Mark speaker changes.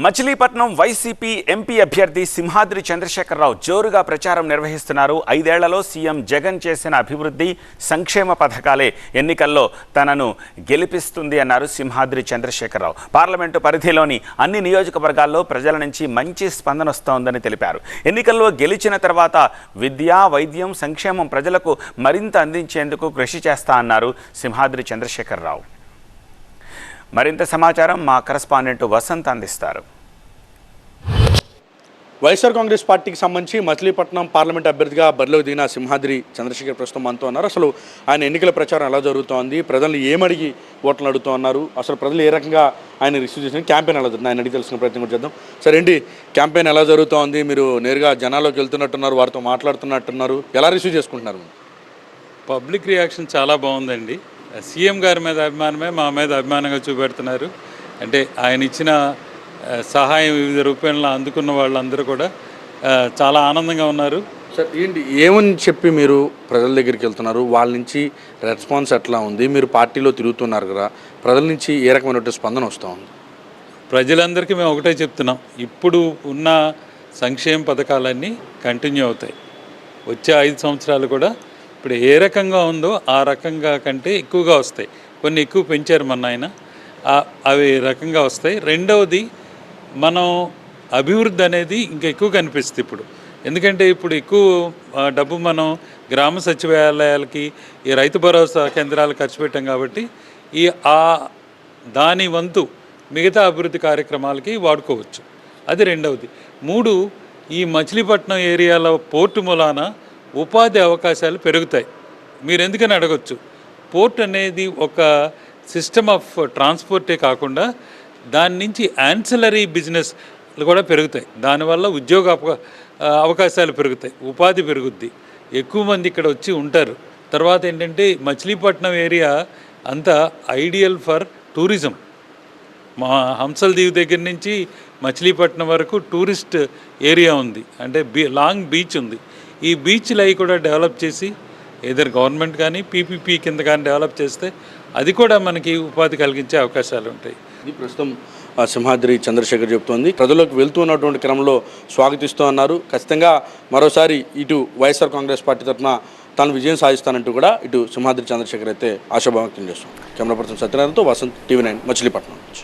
Speaker 1: Machilipatnam YCP MP అభ్యర్థి సింహాద్రి చంద్రశేఖరరావు జోరుగా ప్రచారం నిర్వహిస్తున్నారు. ఐదేళ్ళలో సీఎం జగన్ చేసిన అభివృద్ధి సంక్షేమ పథకాలే ఎన్నికల్లో తనను గెలిపిస్తుంది అన్నారు సింహాద్రి చంద్రశేఖరరావు. పార్లమెంటు పరిధిలోని అన్ని నియోజకవర్గాల్లో ప్రజల నుంచి మంచి స్పందన వస్తోందని తెలిపారు. ఎన్నికల్లో గెలిచిన తర్వాత విద్య వైద్యం సంక్షేమం ప్రజలకు మరింత అందించేందుకు కృషి చేస్తా అన్నారు సింహాద్రి చంద్రశేఖరరావు. మరింత సమాచారం మా కరస్పాండెంట్ వసంత్ అందిస్తారు.
Speaker 2: వైఎస్ఆర్ కాంగ్రెస్ పార్టీకి సంబంధించి మచిలీపట్నం పార్లమెంట్ అభ్యర్థిగా బరిలోకి దిగిన సింహాద్రి చంద్రశేఖర్ ప్రస్తుతం మనతో ఉన్నారు. అసలు ఆయన ఎన్నికల ప్రచారం ఎలా జరుగుతోంది? ప్రజలు ఏమడిగి ఓట్లు అడుగుతూ ఉన్నారు? అసలు ప్రజలు ఏ రకంగా ఆయన రిసీవ్ చేసిన క్యాంపెయిన్ ఎలా జరుగుతుంది? ఆయన అడిగి తెలుసుకునే ప్రయత్నం కూడా చేద్దాం. సరే ఏంటి? క్యాంపెయిన్ ఎలా జరుగుతోంది? మీరు నేరుగా జనాల్లోకి వెళ్తున్నట్టున్నారు వారితో మాట్లాడుతున్నట్టున్నారు. ఎలా రిసీవ్ చేసుకుంటున్నారు?
Speaker 3: పబ్లిక్ రియాక్షన్ చాలా బాగుందండి. సీఎం గారి మీద అభిమానమే మా మీద అభిమానంగా చూపెడుతున్నారు. అంటే ఆయన ఇచ్చిన సహాయం వివిధ రూపాయలను అందుకున్న వాళ్ళందరూ కూడా చాలా ఆనందంగా ఉన్నారు.
Speaker 2: సార్ ఏంటి ఏమని చెప్పి మీరు ప్రజల దగ్గరికి వెళ్తున్నారు? వాళ్ళ నుంచి రెస్పాన్స్ ఎట్లా ఉంది? మీరు పార్టీలో తిరుగుతున్నారు కదా ప్రజల నుంచి ఏ రకమైనటువంటి స్పందన వస్తూ ఉంది?
Speaker 3: ప్రజలందరికీ మేము ఒకటే చెప్తున్నాం. ఇప్పుడు ఉన్న సంక్షేమ పథకాలన్నీ కంటిన్యూ అవుతాయి. వచ్చే ఐదు సంవత్సరాలు కూడా ఇప్పుడు ఏ రకంగా ఉందో ఆ రకంగా కంటే ఎక్కువగా వస్తాయి. కొన్ని ఎక్కువ పెంచారు మన ఆయన. అవి రకంగా వస్తాయి. రెండవది మనం అభివృద్ధి అనేది ఇంకా ఎక్కువ కనిపిస్తుంది ఇప్పుడు. ఎందుకంటే ఇప్పుడు ఎక్కువ డబ్బు మనం గ్రామ సచివాలయాలకి ఈ రైతు భరోసా కేంద్రాలు ఖర్చు పెట్టాం కాబట్టి ఈ ఆ దాని వంతు మిగతా అభివృద్ధి కార్యక్రమాలకి వాడుకోవచ్చు. అది రెండవది. మూడు ఈ మచిలీపట్నం ఏరియాలో పోర్టు మూలాన ఉపాధి అవకాశాలు పెరుగుతాయి. మీరు ఎందుకని అడగొచ్చు? పోర్ట్ అనేది ఒక సిస్టమ్ ఆఫ్ ట్రాన్స్పోర్టే కాకుండా దాని నుంచి యాన్సలరీ బిజినెస్ కూడా పెరుగుతాయి. దానివల్ల ఉద్యోగ అవకాశాలు పెరుగుతాయి. ఉపాధి పెరుగుద్ది. ఎక్కువ మంది ఇక్కడ వచ్చి ఉంటారు. తర్వాత ఏంటంటే మచిలీపట్నం ఏరియా అంతా ఐడియల్ ఫర్ టూరిజం. మా హంసల్ దీవి దగ్గర నుంచి మచిలీపట్నం వరకు టూరిస్ట్ ఏరియా ఉంది. అంటే బీ లాంగ్ బీచ్ ఉంది. ఈ బీచ్లు అవి కూడా డెవలప్ చేసి ఏదర్ గవర్నమెంట్ కానీ పీపీపీ కింద కానీ డెవలప్ చేస్తే అది కూడా మనకి ఉపాధి కలిగించే అవకాశాలు ఉంటాయి.
Speaker 2: ఇది ప్రస్తుతం ఆ, సింహాద్రి చంద్రశేఖర్ చెబుతోంది. ప్రజలకు వెళ్తూ ఉన్నటువంటి క్రమంలో స్వాగతిస్తూ అన్నారు. ఖచ్చితంగా మరోసారి ఇటు వైఎస్ఆర్ కాంగ్రెస్ పార్టీ తరఫున తాను విజయం సాధిస్తానంటూ కూడా ఇటు సింహాద్రి చంద్రశేఖర్ అయితే ఆశాభావం వ్యక్తం చేస్తాం కెమెరా పర్సన్ సత్యనారాయణతో వసంత్ టీవీ నైన్ మచిలీపట్నం నుంచి.